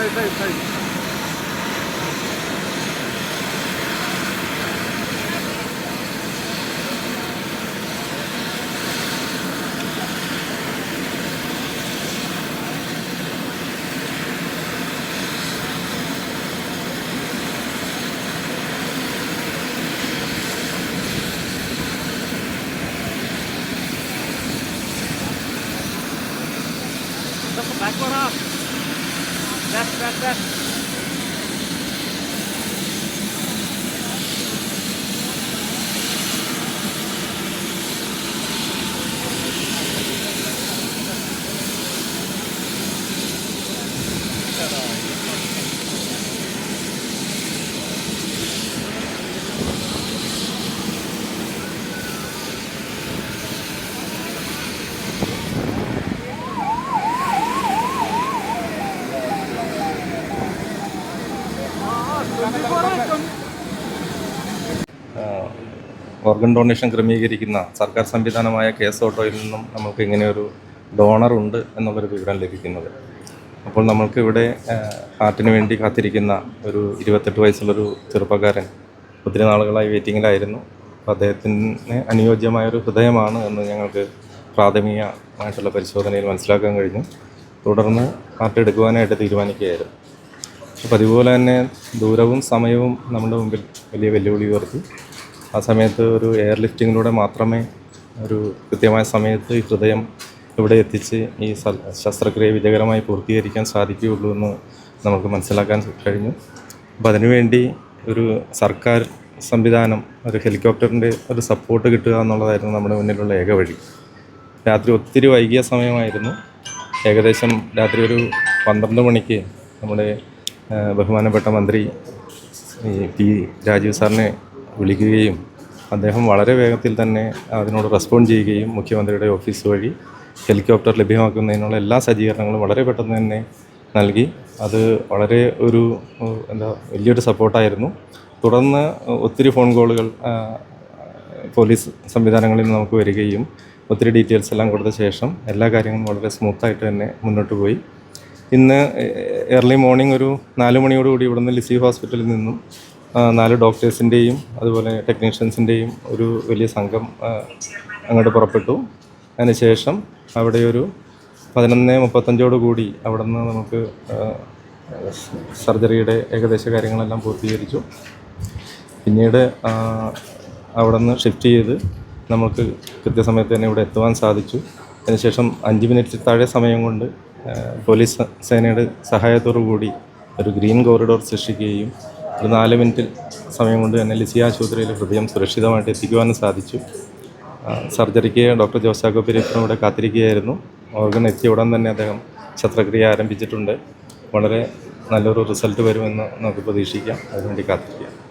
đây đây đây Back one up. ラップラップラップ organ donation ക്രമീകരിക്കുന്ന സർക്കാർ സംവിധാനമായ case ഓട്ടോയിൽ നിന്നും നമുക്ക് ഇങ്ങനെയൊരു ഡോണർ ഉണ്ട് എന്നുള്ളൊരു വിവരം ലഭിക്കുന്നത്. അപ്പോൾ നമ്മൾക്ക് ഇവിടെ ഹാർട്ടിന് വേണ്ടി കാത്തിരിക്കുന്ന ഒരു ഇരുപത്തെട്ട് വയസ്സുള്ളൊരു ചെറുപ്പക്കാരൻ ഒത്തിരി നാളുകളായി വെയിറ്റിങ്ങിലായിരുന്നു അപ്പോൾ അദ്ദേഹത്തിന് അനുയോജ്യമായൊരു ഹൃദയമാണ് എന്ന് ഞങ്ങൾക്ക് പ്രാഥമികമായിട്ടുള്ള പരിശോധനയിൽ മനസ്സിലാക്കാൻ കഴിഞ്ഞു. തുടർന്ന് ഹാർട്ട് എടുക്കുവാനായിട്ട് തീരുമാനിക്കുകയായിരുന്നു. അപ്പോൾ അതുപോലെ തന്നെ ദൂരവും സമയവും നമ്മുടെ മുമ്പിൽ വലിയ വെല്ലുവിളി ഉയർത്തി. ആ സമയത്ത് ഒരു എയർ ലിഫ്റ്റിങ്ങിലൂടെ മാത്രമേ ഒരു കൃത്യമായ സമയത്ത് ഈ ഹൃദയം ഇവിടെ എത്തിച്ച് ഈ ശസ്ത്രക്രിയ വിജയകരമായി പൂർത്തീകരിക്കാൻ സാധിക്കുകയുള്ളൂ എന്ന് നമുക്ക് മനസ്സിലാക്കാൻ കഴിഞ്ഞു. അപ്പോൾ അതിനുവേണ്ടി ഒരു സർക്കാർ സംവിധാനം ഒരു ഹെലികോപ്റ്ററിന്റെ ഒരു സപ്പോർട്ട് കിട്ടുക എന്നുള്ളതായിരുന്നു നമ്മുടെ മുന്നിലുള്ള ഏക വഴി. രാത്രി ഒത്തിരി വൈകിയ സമയമായിരുന്നു. ഏകദേശം രാത്രി ഒരു പന്ത്രണ്ട് മണിക്ക് നമ്മുടെ ബഹുമാനപ്പെട്ട മന്ത്രി പി രാജീവ് സാറിനെ വിളിക്കുകയും അദ്ദേഹം വളരെ വേഗത്തിൽ തന്നെ അതിനോട് റെസ്പോണ്ട് ചെയ്യുകയും മുഖ്യമന്ത്രിയുടെ ഓഫീസ് വഴി ഹെലികോപ്റ്റർ ലഭ്യമാക്കുന്നതിനുള്ള എല്ലാ സജ്ജീകരണങ്ങളും വളരെ പെട്ടെന്ന് തന്നെ നൽകി. അത് വളരെ ഒരു എന്താ വലിയൊരു സപ്പോർട്ടായിരുന്നു. തുടർന്ന് ഒത്തിരി ഫോൺ കോളുകൾ പോലീസ് സംവിധാനങ്ങളിൽ നിന്ന് നമുക്ക് വരികയും ഒത്തിരി ഡീറ്റെയിൽസ് എല്ലാം കൊടുത്ത ശേഷം എല്ലാ കാര്യങ്ങളും വളരെ സ്മൂത്തായിട്ട് തന്നെ മുന്നോട്ട് പോയി. ഇന്ന് ഏർലി മോർണിംഗ് ഒരു നാല് മണിയോടുകൂടി ഇവിടുന്ന് ലിസി ഹോസ്പിറ്റലിൽ നിന്നും നാല് ഡോക്ടേഴ്സിന്റെയും അതുപോലെ ടെക്നീഷ്യൻസിന്റെയും ഒരു വലിയ സംഘം അങ്ങോട്ട് പുറപ്പെട്ടു. അതിനുശേഷം അവിടെ ഒരു പതിനൊന്ന് മുപ്പത്തഞ്ചോട് കൂടി അവിടെ നിന്ന് നമുക്ക് സർജറിയുടെ ഏകദേശ കാര്യങ്ങളെല്ലാം പൂർത്തീകരിച്ചു. പിന്നീട് അവിടെ നിന്ന് ഷിഫ്റ്റ് ചെയ്ത് നമുക്ക് കൃത്യസമയത്ത് തന്നെ ഇവിടെ എത്തുവാൻ സാധിച്ചു. അതിനുശേഷം അഞ്ച് മിനിറ്റ് താഴെ സമയം കൊണ്ട് പോലീസ് സേനയുടെ സഹായത്തോടു കൂടി ഒരു ഗ്രീൻ കോറിഡോർ സൃഷ്ടിക്കുകയും ഒരു നാല് മിനിറ്റ് സമയം കൊണ്ട് തന്നെ ലിസി ആശുപത്രിയിൽ ഹൃദയം സുരക്ഷിതമായിട്ട് എത്തിക്കുവാനും സാധിച്ചു. സർജറിക്ക് ഡോക്ടർ ജോസാക്കോ പെരീഫിനും ഇവിടെ കാത്തിരിക്കുകയായിരുന്നു. ഓർഗൻ എത്തിയ ഉടൻ തന്നെ അദ്ദേഹം ശസ്ത്രക്രിയ ആരംഭിച്ചിട്ടുണ്ട്. വളരെ നല്ലൊരു റിസൾട്ട് വരുമെന്ന് നമുക്ക് പ്രതീക്ഷിക്കാം. അതിനുവേണ്ടി കാത്തിരിക്കാം.